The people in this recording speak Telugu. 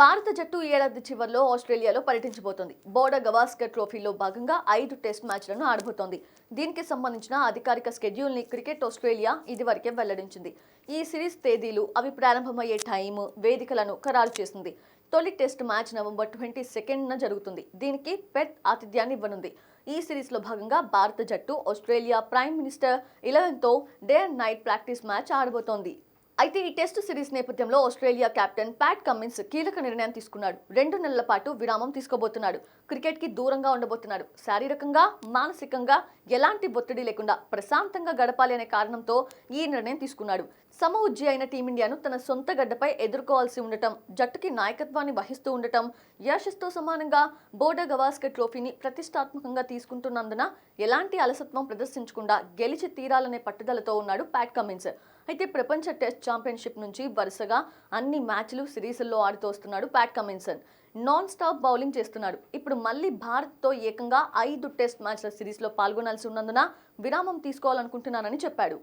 భారత జట్టు ఈ ఏడాది చివరిలో ఆస్ట్రేలియాలో పర్యటించబోతోంది. బోర్డా గవాస్కర్ ట్రోఫీలో భాగంగా ఐదు టెస్ట్ మ్యాచ్లను ఆడబోతోంది. దీనికి సంబంధించిన అధికారిక స్కెడ్యూల్ని క్రికెట్ ఆస్ట్రేలియా ఇదివరకే వెల్లడించింది. ఈ సిరీస్ తేదీలు అవి ప్రారంభమయ్యే టైము వేదికలను ఖరారు చేసింది. తొలి టెస్ట్ మ్యాచ్ నవంబర్ ట్వంటీ సెకండ్న జరుగుతుంది. దీనికి పెట్ ఆతిథ్యాన్ని ఇవ్వనుంది. ఈ సిరీస్లో భాగంగా భారత జట్టు Australia prime minister ఇలవెన్తో day and night practice match ఆడబోతోంది. అయితే ఈ టెస్ట్ సిరీస్ నేపథ్యంలో ఆస్ట్రేలియా కెప్టెన్ ప్యాట్ కమిన్స్ కీలక నిర్ణయం తీసుకున్నాడు. రెండు నెలల పాటు విరామం తీసుకోబోతున్నాడు. క్రికెట్కి దూరంగా ఉండబోతున్నాడు. శారీరకంగా మానసికంగా ఎలాంటి ఒత్తిడి లేకుండా ప్రశాంతంగా గడపాలి అనే కారణంతో ఈ నిర్ణయం తీసుకున్నాడు. సమ ఉజ్జి అయిన టీమిండియాను తన సొంత గడ్డపై ఎదుర్కోవాల్సి ఉండటం జట్టుకి నాయకత్వాన్ని వహిస్తూ ఉండటం యశస్తో సమానంగా బోర్డా గవాస్కర్ ట్రోఫీని ప్రతిష్టాత్మకంగా తీసుకుంటున్నందున ఎలాంటి అలసత్వం ప్రదర్శించకుండా గెలిచి తీరాలనే పట్టుదలతో ఉన్నాడు ప్యాట్ కమిన్స్ అయితే ప్రపంచ టెస్ట్ ఛాంపియన్షిప్ నుంచి వరుసగా అన్ని మ్యాచ్లు సిరీస్ల్లో ఆడుతూ వస్తున్నాడు ప్యాట్ కమిన్సన్. నాన్ స్టాప్ బౌలింగ్ చేస్తున్నాడు. ఇప్పుడు మళ్ళీ భారత్తో ఏకంగా ఐదు టెస్ట్ మ్యాచ్ల సిరీస్లో పాల్గొనాల్సి ఉన్నందున విరామం తీసుకోవాలనుకుంటున్నానని చెప్పాడు.